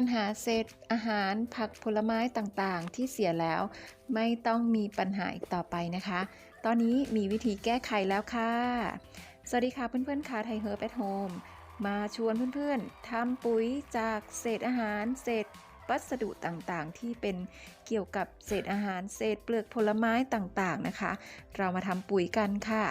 ปัญหาเศษอาหารผักผลไม้ต่างๆ ที่เสียแล้ว ไม่ต้องมีปัญหาอีกต่อไปนะคะ ตอนนี้มีวิธีแก้ไขแล้วค่ะ สวัสดีค่ะเพื่อนๆค่ะไทยเฮิร์บแอทโฮมมาชวนเพื่อนๆทำปุ๋ยจากเศษอาหารเศษ วัสดุต่างๆ ที่เป็นเกี่ยวกับเศษอาหารเศษเปลือกผลไม้ต่างๆนะคะ เรามาทำปุ๋ยกันค่ะ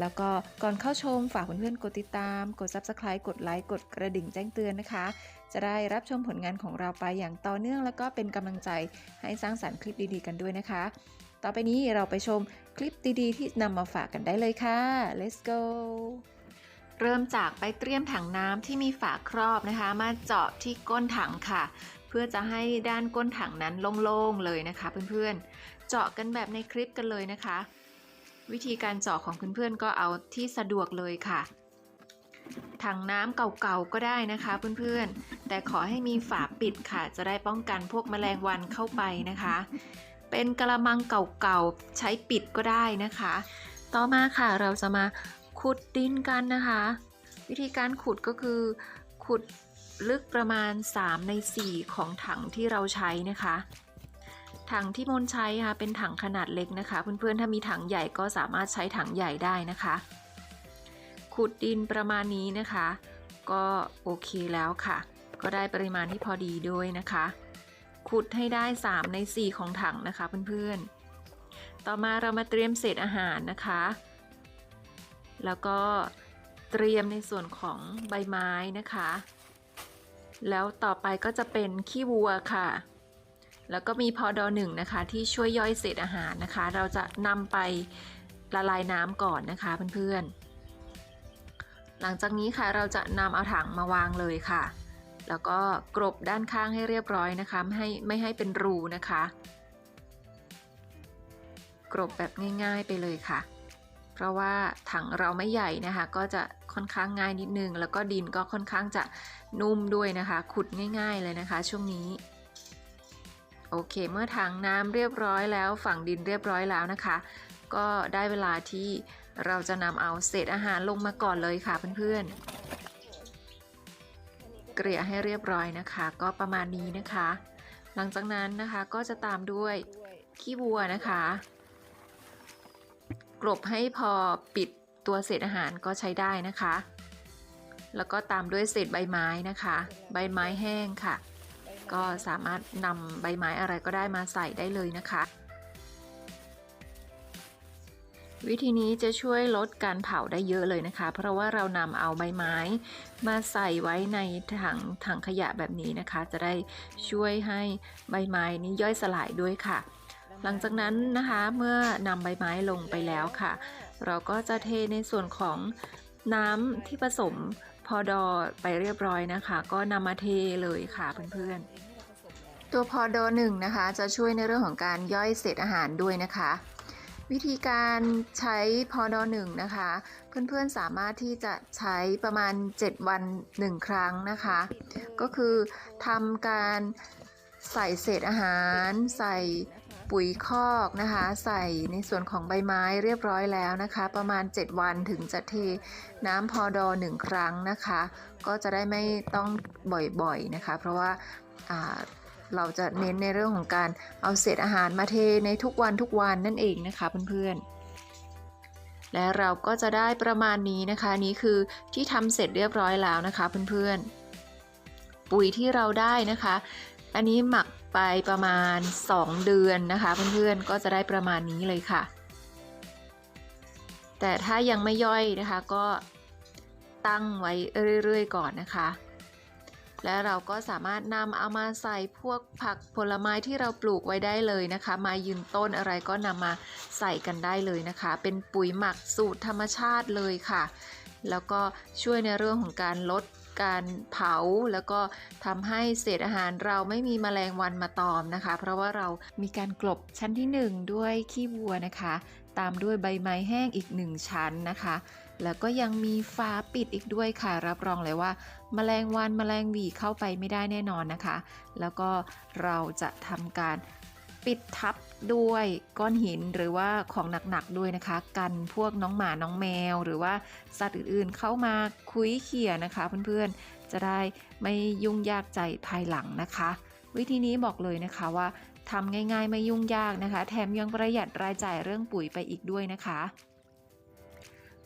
แล้วก็ก่อนเข้าชมฝากเพื่อนๆกดติดตาม กด Subscribe กดไลค์กดกระดิ่งแจ้งเตือนนะคะ จะได้รับชมผลงานของเราไปอย่างต่อเนื่อง แล้วก็เป็นกำลังใจให้สร้างสรรค์คลิปดีๆ กันด้วยนะคะ ต่อไปนี้เราไปชมคลิปดีๆ ที่นำมาฝากกันได้เลยค่ะ let's go เริ่มจากไปเตรียมถังน้ำที่มีฝาครอบนะคะ มาเจาะที่ก้นถังค่ะ พื่อจะให้ด้านก้นถังนั้นโล่งๆเลยนะคะ เพื่อนๆ เจาะกันแบบในคลิปกันเลยนะคะ วิธีการเจาะของเพื่อนๆก็เอาที่สะดวกเลยค่ะ ถังน้ำเก่าๆก็ได้นะคะเพื่อนๆ แต่ขอให้มีฝาปิดค่ะ จะได้ป้องกันพวกแมลงวันเข้าไปนะคะ เป็นกระมังเก่าๆใช้ปิดก็ได้นะคะ ต่อมาค่ะเราจะมาขุดดินกันนะคะ วิธีการขุดก็คือขุด ลึกประมาณ 3 ใน 4 ของถังที่เราใช้นะคะ ถังที่มนใช้ค่ะเป็นถังขนาดเล็กนะคะ เพื่อนๆ ถ้ามีถังใหญ่ก็สามารถใช้ถังใหญ่ได้นะคะ ขุดดินประมาณนี้นะคะ ก็โอเคแล้วค่ะ ก็ได้ปริมาณที่พอดีด้วยนะคะ ขุดให้ได้ 3 ใน 4 ของถังนะคะเพื่อนๆ ต่อมาเรามาเตรียมเศษอาหารนะคะ แล้วก็เตรียมในส่วนของใบไม้นะคะ แล้วต่อไปก็จะเป็นขี้วัวค่ะ แล้วก็มีพอดอหนึ่งนะคะ ที่ช่วยย่อยเศษอาหารนะคะ เราจะนำไปละลายน้ำก่อนนะคะเพื่อนๆ หลังจากนี้ค่ะเราจะนำเอาถังมาวางเลยค่ะ แล้วก็กรบด้านข้างให้เรียบร้อยนะคะ ไม่ให้ไม่ให้เป็นรูนะคะ กรบแบบง่ายๆไปเลยค่ะ เพราะว่าถังเราไม่ใหญ่นะคะ ก็จะ ค่อนข้างง่ายนิดนึง แล้วก็ดินก็ค่อนข้างจะนุ่มด้วยนะคะ ขุดง่าย ๆเลยนะคะ ช่วงนี้ โอเค เมื่อถังน้ำเรียบร้อยแล้ว ฝั่งดินเรียบร้อยแล้วนะคะ ก็ได้เวลาที่เราจะนำเอาเศษอาหารลงมาก่อนเลยค่ะเพื่อนๆ เกลี่ยให้เรียบร้อยนะคะ ก็ประมาณนี้นะคะ หลังจากนั้นนะคะก็จะตามด้วยขี้วัวนะคะ กลบให้พอปิด ตัวเศษอาหารก็ใช้ได้นะคะ แล้วก็ตามด้วยเศษใบไม้นะคะ ใบไม้แห้งค่ะ ก็สามารถนำใบไม้อะไรก็ได้มาใส่ได้เลยนะคะ วิธีนี้จะช่วยลดการเผาได้เยอะเลยนะคะ เพราะว่าเรานำเอาใบไม้มาใส่ไว้ในถังถังขยะแบบนี้นะคะ จะได้ช่วยให้ใบไม้นี้ย่อยสลายด้วยค่ะหลังจากนั้นนะคะเมื่อนำใบไม้ลงไปแล้วค่ะ เราก็จะเทในส่วนของน้ำที่ผสมพอดอไปเรียบร้อยนะคะ ก็นำมาเทเลยค่ะเพื่อนๆ ตัวพอดอหนึ่งนะคะ จะช่วยในเรื่องของการย่อยเศษอาหารด้วยนะคะ วิธีการใช้พอดอหนึ่งนะคะ เพื่อนๆสามารถที่จะใช้ประมาณ 7 วัน 1 ครั้งนะคะ ก็คือทำการใส่เศษอาหาร ใส่ ปุ๋ยคอกนะคะ ใส่ในส่วนของใบไม้เรียบร้อยแล้วนะคะ ประมาณ 7 วันถึงจะเทน้ำพอดอหนึ่งครั้งนะคะ ก็จะได้ไม่ต้องบ่อยๆนะคะ เพราะว่าอ่าเราจะเน้นในเรื่องของการเอาเศษอาหารมาเทในทุกวันทุกวันนั่นเองนะคะเพื่อนๆและเราก็จะได้ประมาณนี้นะคะ นี้คือที่ทำเสร็จเรียบร้อยแล้วนะคะเพื่อนๆ ปุ๋ยที่เราได้นะคะ อันนี้หมัก ไปประมาณ 2 เดือนนะคะ เพื่อนๆก็จะได้ประมาณนี้เลยค่ะ แต่ถ้ายังไม่ย่อยนะคะก็ตั้งไว้เรื่อยๆ ก่อนนะคะ และเราก็สามารถนำเอามาใส่พวกผักผลไม้ที่เราปลูกไว้ได้เลยนะคะ มายืนต้นอะไรก็นำมาใส่กันได้เลยนะคะ เป็นปุ๋ยหมักสูตรธรรมชาติเลยค่ะ แล้วก็ช่วยในเรื่องของการลด การเผาแล้วก็ทำให้เศษอาหารเราไม่มีแมลงวันมาตอมนะคะ เพราะว่าเรามีการกลบชั้นที่ 1 ด้วยขี้วัวนะคะ ตามด้วยใบไม้แห้งอีก 1 ชั้นนะคะ แล้วก็ยังมีฝาปิดอีกด้วยค่ะ รับรองเลยว่าแมลงวันแมลงหวีเข้าไปไม่ได้แน่นอนนะคะ แล้วก็เราจะทำการ ปิดทับด้วยก้อนหินหรือว่าของหนักๆด้วยนะคะ กันพวกน้องหมาน้องแมว หรือว่าสัตว์อื่นๆเข้ามาคุยเขี่ยนะคะ เพื่อนๆจะได้ไม่ยุ่งยากใจภายหลังนะคะ วิธีนี้บอกเลยนะคะว่าทำง่ายๆไม่ยุ่งยากนะคะ แถมยังประหยัดรายจ่ายเรื่องปุ๋ยไปอีกด้วยนะคะ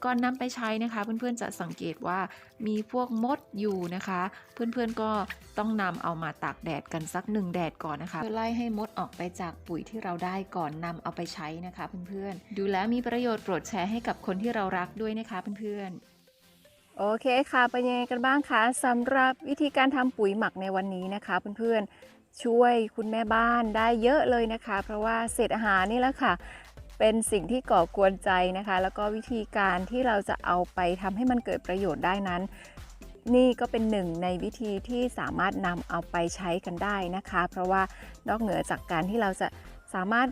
ก่อนนำไปใช้นะคะเพื่อนๆจะสังเกตว่ามีพวกมดอยู่นะคะ เพื่อนๆก็ต้องนำเอามาตากแดดกันสักหนึ่งแดดก่อนนะคะเพื่อไล่ให้มดออกไปจากปุ๋ยที่เราได้ก่อนนำเอาไปใช้นะคะเพื่อนๆดูแล้วมีประโยชน์โปรดแชร์ให้กับคนที่เรารักด้วยนะคะเพื่อนๆโอเคค่ะ เป็นยังไงกันบ้างคะสำหรับวิธีการทำปุ๋ยหมักในวันนี้นะคะเพื่อนๆช่วยคุณแม่บ้านได้เยอะเลยนะคะ เพราะว่าเศษอาหารนี่แหละค่ะ เป็นสิ่งที่ก่อกวนใจนะคะ แล้วก็วิธีการที่เราจะเอาไปทำให้มันเกิดประโยชน์ได้นั้น นี่ก็เป็นหนึ่งในวิธีที่สามารถนำเอาไปใช้กันได้นะคะ เพราะว่านอกเหนือจากการที่เราจะสามารถ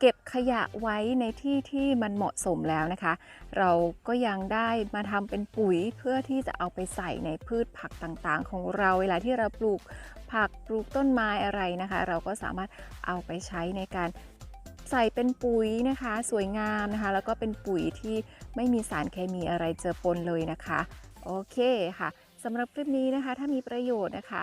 เก็บขยะไว้ในที่ที่มันเหมาะสมแล้วนะคะ เราก็ยังได้มาทำเป็นปุ๋ยเพื่อที่จะเอาไปใส่ในพืชผักต่างๆ ของเราเวลาที่เราปลูกผักปลูกต้นไม้อะไรนะคะ เราก็สามารถเอาไปใช้ในการ ใส่เป็นปุ๋ยนะคะ สวยงามนะคะ แล้วก็เป็นปุ๋ยที่ไม่มีสารเคมีอะไรเจอปนเลยนะคะ โอเคค่ะสำหรับคลิปนี้นะคะ ถ้ามีประโยชน์นะคะ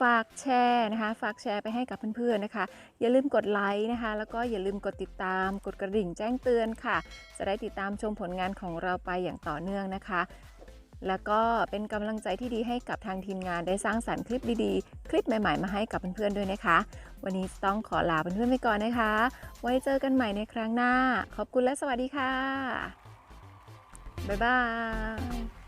ฝากแชร์นะคะ ฝากแชร์ไปให้กับเพื่อนๆนะคะ อย่าลืมกดไลค์นะคะ แล้วก็อย่าลืมกดติดตาม กดกระดิ่งแจ้งเตือนค่ะ จะได้ติดตามชมผลงานของเราไปอย่างต่อเนื่องนะคะ แล้วก็เป็นกำลังใจที่ดีให้กับทางทีมงานได้สร้างสรรค์คลิปดีๆ คลิปใหม่ๆ มาให้กับเพื่อนๆด้วยนะคะ วันนี้ต้องขอลาเพื่อนๆไปก่อนนะคะ ไว้เจอกันใหม่ในครั้งหน้า ขอบคุณและสวัสดีค่ะ บ๊ายบาย